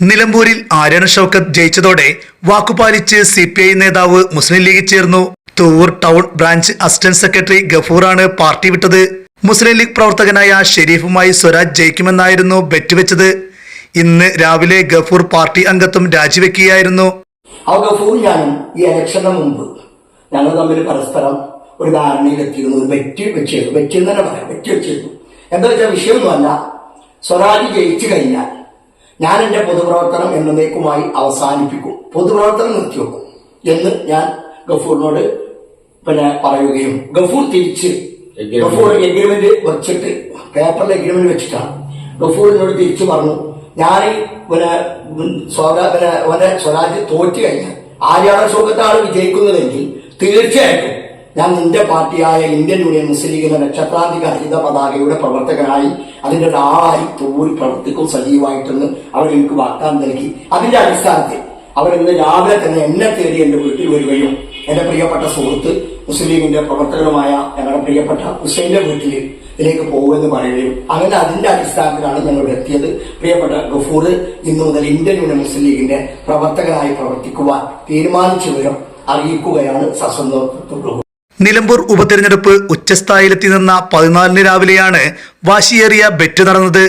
നിലമ്പൂരിൽ ആര്യണ ഷൗക്കത്ത് ജയിച്ചതോടെ വാക്കുപാലിച്ച് സി പി ഐ നേതാവ് മുസ്ലിം ലീഗിൽ ചേർന്നു. Thuvvur town branch assistant secretary ഗഫൂറാണ് party വിട്ടത്. മുസ്ലിം ലീഗ് പ്രവർത്തകനായ ഷെരീഫുമായി സ്വരാജ് ജയിക്കുമെന്നായിരുന്നു ബെറ്റ് വെച്ചത് ഇന്ന് രാവിലെ ഗഫൂർ പാർട്ടി അംഗത്വം രാജിവെക്കുകയായിരുന്നു. ആ ഗഫൂർ ഞാനും ഈ ഇലക്ഷന് മുമ്പ് ഞങ്ങൾ തമ്മിൽ പരസ്പരം ഒരു ധാരണയിലെത്തിയിരുന്നു ഒരു വെറ്റ് വെച്ചിരുന്നു. വെറ്റ് എന്ന് തന്നെ പറയാം. വെറ്റ് വെച്ചിരുന്നു. എന്താ വെച്ചാൽ വിഷയമൊന്നുമല്ല. സ്വരാജ് ജയിച്ചു കഴിഞ്ഞാൽ ഞാൻ എന്റെ പൊതുപ്രവർത്തനം എന്നേക്കുമായി അവസാനിപ്പിക്കും. പൊതുപ്രവർത്തനം നിർത്തിവെക്കും എന്ന് ഞാൻ ഗഫൂറിനോട് പിന്നെ പറയുകയും ഗഫൂർ തിരിച്ച് ഗഫൂർ എഗ്രിമെന്റ് വെച്ചിട്ട് പേപ്പറിൽ എഗ്രിമെന്റ് വെച്ചിട്ടാണ്. ഗഫൂറിനോട് തിരിച്ചു പറഞ്ഞു ഞാൻ പിന്നെ പിന്നെ സ്വരാജ് തോറ്റു കഴിഞ്ഞാൽ ആര്യാട ശോകത്താണ് വിജയിക്കുന്നതെങ്കിൽ തീർച്ചയായിട്ടും ഞാൻ നിന്റെ പാർട്ടിയായ ഇന്ത്യൻ യൂണിയൻ മുസ്ലിം ലീഗിന്റെ നക്ഷത്രാധിക ഹരിത പതാകയുടെ പ്രവർത്തകനായി അതിന്റെ ഒരാളായി തൂരി പ്രവർത്തിക്കും സജീവമായിട്ടെന്ന് അവർ എനിക്ക് വാഗ്ദാനം നൽകി. അതിന്റെ അടിസ്ഥാനത്തിൽ അവർ ഇന്ന് രാവിലെ തന്നെ എന്നെ തേടി എന്റെ വീട്ടിൽ വരികയും എന്റെ പ്രിയപ്പെട്ട സുഹൃത്ത് മുസ്ലിം ലീഗിന്റെ പ്രവർത്തകരുമായ ഞങ്ങളുടെ പ്രിയപ്പെട്ട ഹുസൈന്റെ വീട്ടിൽ ഇതിലേക്ക് പോകുമെന്ന് പറയുകയും അങ്ങനെ അതിന്റെ അടിസ്ഥാനത്തിലാണ് ഞങ്ങൾ എത്തിയത്. പ്രിയപ്പെട്ട ഗഫൂർ ഇന്നു മുതൽ ഇന്ത്യൻ യൂണിയൻ മുസ്ലിം ലീഗിന്റെ പ്രവർത്തകനായി പ്രവർത്തിക്കുവാൻ തീരുമാനിച്ചവരും അറിയിക്കുകയാണ് സസ്വന്തം നിലമ്പൂർ ഉപതെരഞ്ഞെടുപ്പ് ഉച്ചസ്ഥായിലെത്തി നിന്ന പതിനാലിന് രാവിലെയാണ് വാശിയേറിയ ബെറ്റ് നടന്നത്.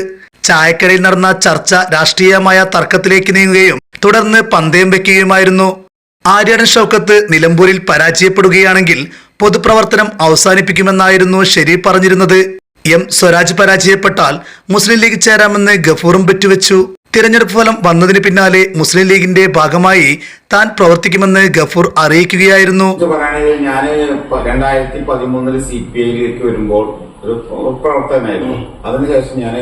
ചായക്കരയിൽ നടന്ന ചർച്ച രാഷ്ട്രീയമായ തർക്കത്തിലേക്ക് നീങ്ങുകയും തുടർന്ന് പന്തയം വെക്കുകയുമായിരുന്നു. ആര്യാടൻ ഷൗക്കത്ത് നിലമ്പൂരിൽ പരാജയപ്പെടുകയാണെങ്കിൽ പൊതുപ്രവർത്തനം അവസാനിപ്പിക്കുമെന്നായിരുന്നു ഷെരീഫ് പറഞ്ഞിരുന്നത്. എം സ്വരാജ് പരാജയപ്പെട്ടാൽ മുസ്ലിം ലീഗ് ചേരാമെന്ന് ഗഫൂറും ബെറ്റുവെച്ചു തിരഞ്ഞെടുപ്പ് ഫലം വന്നതിന് പിന്നാലെ മുസ്ലിം ലീഗിന്റെ ഭാഗമായി താൻ പ്രവർത്തിക്കുമെന്ന് ഗഫൂർ അറിയിക്കുകയായിരുന്നു. പറയുകയാണെങ്കിൽ ഞാൻ രണ്ടായിരത്തി പതിമൂന്നിൽ സി പി ഐയിലേക്ക് വരുമ്പോൾ ഒരു പ്രവർത്തനമായിരുന്നു അതിനുശേഷം ഞാൻ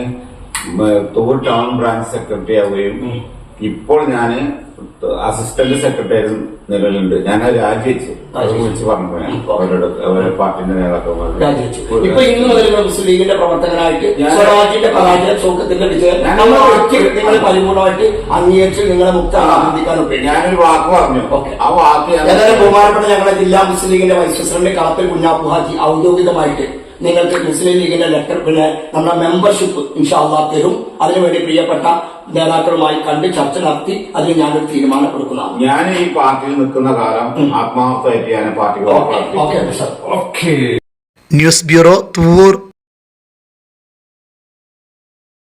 തൂർ ടൗൺ ബ്രാഞ്ച് സെക്രട്ടറി ആവുകയും ഇപ്പോൾ ഞാൻ അസിസ്റ്റന്റ് സെക്രട്ടറി നിലവിലുണ്ട്. ഞാൻ രാജിവെച്ച്. വിളിച്ച് പറഞ്ഞു അവരുടെ അവരോട് പാർട്ടിന്റെ നേതാക്കൾ പ്രവർത്തകനായിട്ട് സ്വരാജിന്റെ പരാജയം സൗഖ്യത്തിന്റെ വിജയം പരിപൂർണമായിട്ട് അംഗീകരിച്ച് നിങ്ങളെ ചിന്തിക്കാനൊക്കെ ഞാനൊരു വാക്ക് പറഞ്ഞു. ആ വാക്ക് ഏതായാലും ബഹുമാനപ്പെട്ട ഞങ്ങളുടെ ജില്ലാ മുസ്ലിം ലീഗിന്റെ വൈസ് പ്രസിഡന്റ് കളത്തിൽ കുഞ്ഞാപ്പുഹാജി ഔദ്യോഗികമായിട്ട് നിങ്ങൾക്ക് മുസ്ലിം ലീഗിന്റെ ലെറ്റർ പിന്നെ നമ്മുടെ മെമ്പർഷിപ്പ് ഇൻഷാല്ല തരും. അതിനുവേണ്ടി പ്രിയപ്പെട്ട നേതാക്കളുമായി കണ്ട് ചർച്ച നടത്തി അതിന് ഞാനൊരു തീരുമാനം എടുക്കുന്നതാണ് ഞാൻ ഈ പാർട്ടിയിൽ നിൽക്കുന്ന കാലം ആത്മാർത്ഥമായിട്ട് ഞാൻ party okay okay news bureau Thuvvur.